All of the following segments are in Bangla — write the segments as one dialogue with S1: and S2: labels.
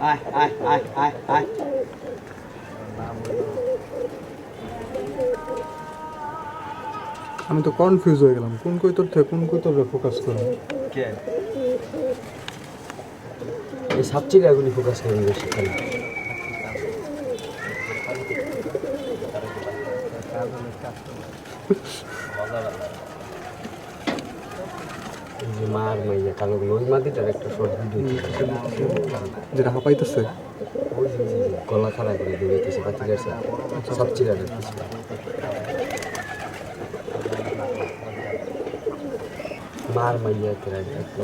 S1: আয় আয় আয় আয় আয় আয় আয়
S2: আমি তো কনফিউজ হয়ে গেলাম। কোন কৈতর থেকে কোন কৈতরে ফোকাস করো
S1: কে?
S3: এই সাবচিকাগুলি ফোকাস করি বেশি খালি এই যে মার মাইয়া কালোগুলো ওই মাটিটার একটা শর্ট ভিডিও
S2: যেটা হাঁপাইতেছে
S3: গলা খারাপ করে দৌড়াইতেছে বা ঠিক আছে সব চিরাটের পিছনে মার মাইয়া তেরা একটা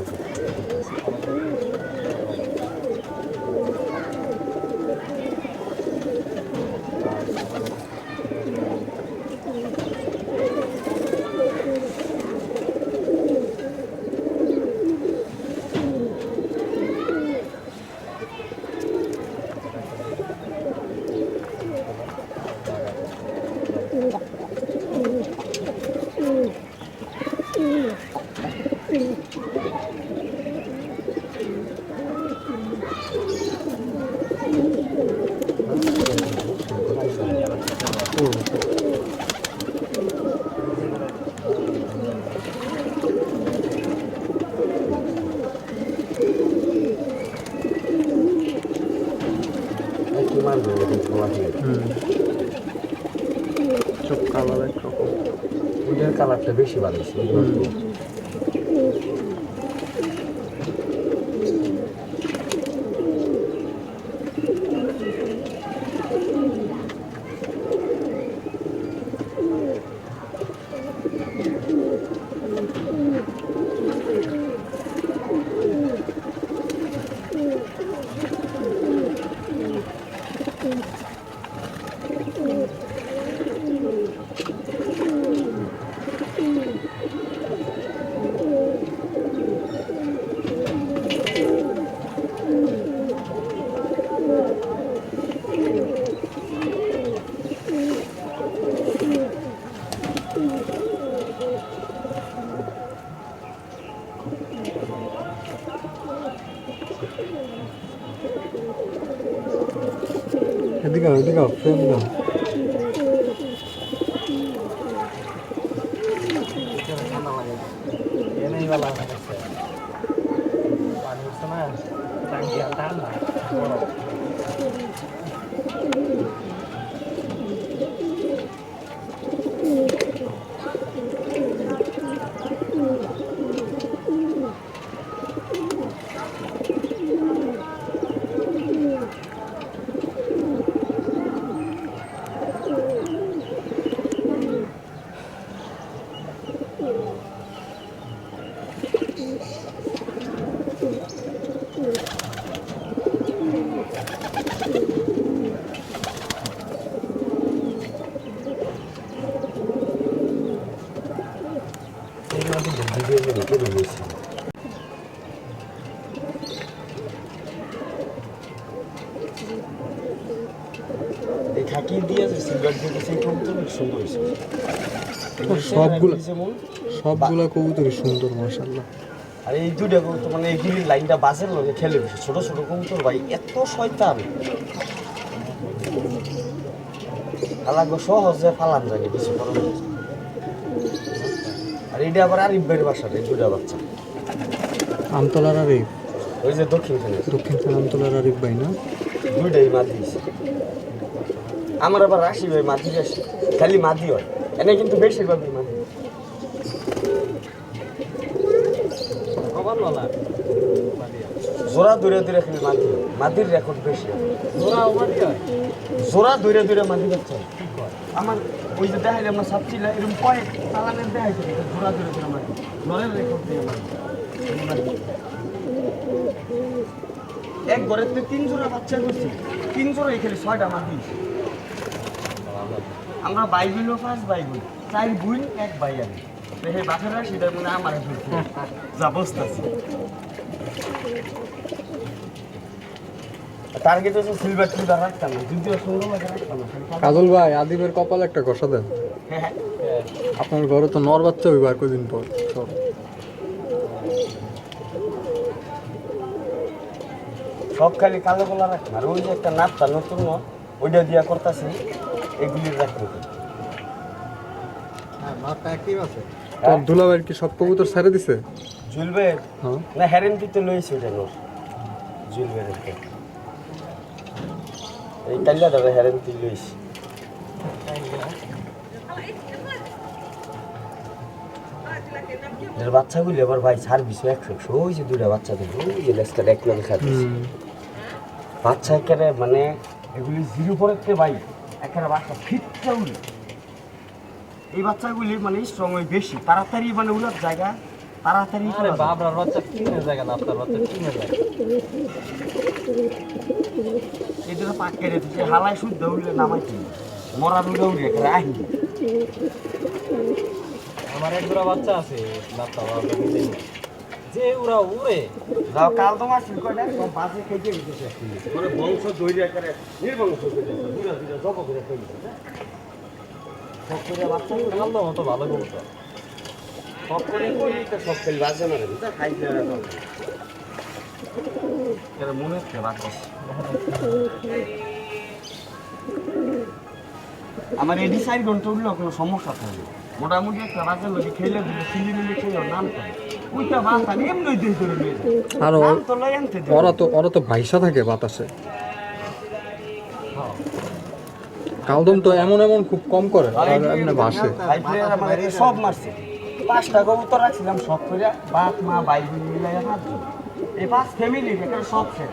S3: Thank
S2: you. চোখ কালার একরকম।
S3: ওদের কালারটা বেশি ভালো ছিল
S2: 어디가
S3: 어디가
S1: 없어요 Thank you. 각기 뒤에서
S2: 생각되고
S1: 생각되는 정도 있습니다.
S2: সবগুলা কবুতরই সুন্দর মাশাল্লাহ
S1: আর এই দুইটা কবুতর মানে এই গুলির লাইনটা বাসের লগে খেলে বসে। ছোট ছোট কবুতর ভাই এত শয়তান। আলাগো সহজে ফালান যায় কিছু কারণ আর এইটা আবার আরিফ ভাইয়ের বাসার এই দুইটা বাচ্চা।
S2: আমতলার আরিফ?
S1: ওই যে দক্ষিণ খানে
S2: দক্ষিণ খান আমতলার আরিফ ভাই না?
S1: দুইটাই মাদি আমার আবার রাশি ভাই মাদি আসে খালি মাদি হয়। এনে কিন্তু বেশিরভাগই মাদি জোড়া দূরে দূরে খালি মাদি। মাদির রেকর্ড বেশি। জোড়া দূরে দূরে মাদি বাচ্চা হয়। আমার ওই যে দেখাইলে আমরা সাপচিলা এরকম কয়েক চালানের দেখাইছে জোড়া দূরে দূরে মাদি নরের রেকর্ড দিয়ে মাদি এক ঘরের তিন জোড়া বাচ্চা করছি তিন জোড়া এখানে ছয়টা মাদি আমরা পাঁচ ফার্স্ট বাইবিল চার বুইন এক বাই আমি দেখে বাপেরা সেটার মানে আমার যা বসতেছি টার্গেট হচ্ছে সিলভার টুদার রাখতাম না। যদিও সুন্দর রাখতাম
S2: কাজল ভাই আদিবের কপালে একটা দেন।
S1: হ্যাঁ হ্যাঁ।
S2: আপনার ঘরে তো নর বাচ্চা হইব আর কদিন পর। সব
S1: খালি কালো গোলা রাখতাম আর ওই যে একটা নাপটা নতুন ওইটা দিয়া করতেছি। এগুলির রাখতে হবে।
S2: তোর দুলাভাইয়ের কি সব কবুতর ছেড়ে দিছে?
S1: ঝুলবে
S2: হ্যাঁ।
S1: না দিতে লইছে এই কাল্লা দাদা লইছি। এর বাচ্চাগুলি আবার ভাই সার্ভিস একশো একশো। ওই যে দুটা বাচ্চা দেখো ওই যে লেসটা এক লগে বাচ্চা একেবারে মানে এগুলি জিরো পরেতে ভাই। একেবারে বাচ্চা ফিটটা উলি এই বাচ্চাগুলি মানে স্ট্রং হয় বেশি। তাড়াতাড়ি মানে উলার জায়গা তাড়াতাড়ি
S3: আরে। বাবরার বাচ্চা কিনে জায়গা না আপনার বাচ্চা কিনে জায়গা।
S1: এই দুটো পাক কেটে দিচ্ছে হালাই শুদ্ধ উঠলে নামাইছি। মরা দুটো উঠে একেবারে আহি।
S3: আমার এক বাচ্চা আছে নাপতা বাবা। যে উড়া উড়ে।
S1: যাও কাল তো কয়টা সব বাসে খেতে গেছে মানে বংশ নির্বংশ করে দুটা জব করে ফেলে সব করে বাচ্চা
S3: কালো মতো ভালো কবুতর
S1: সব করে করি তো সব খেলি বাজে মারে খাইতে আর মনে হচ্ছে বাচ্চা আমার এডি চার ঘণ্টা উঠলেও কোনো সমস্যা থাকে মোটামুটি একটা লোক খেলে সিলি মিলি খেলে নাম করে
S2: আর ওরা তো ওরা তো ভাইসা থাকে বাতাসে। কালদম তো এমন এমন খুব কম করে আর এমনি ভাসে
S1: সব মারছে। পাঁচটা কবুতর রাখছিলাম সব করে বাপ মা ভাই মিলাই এই পাঁচ ফ্যামিলি সব শেষ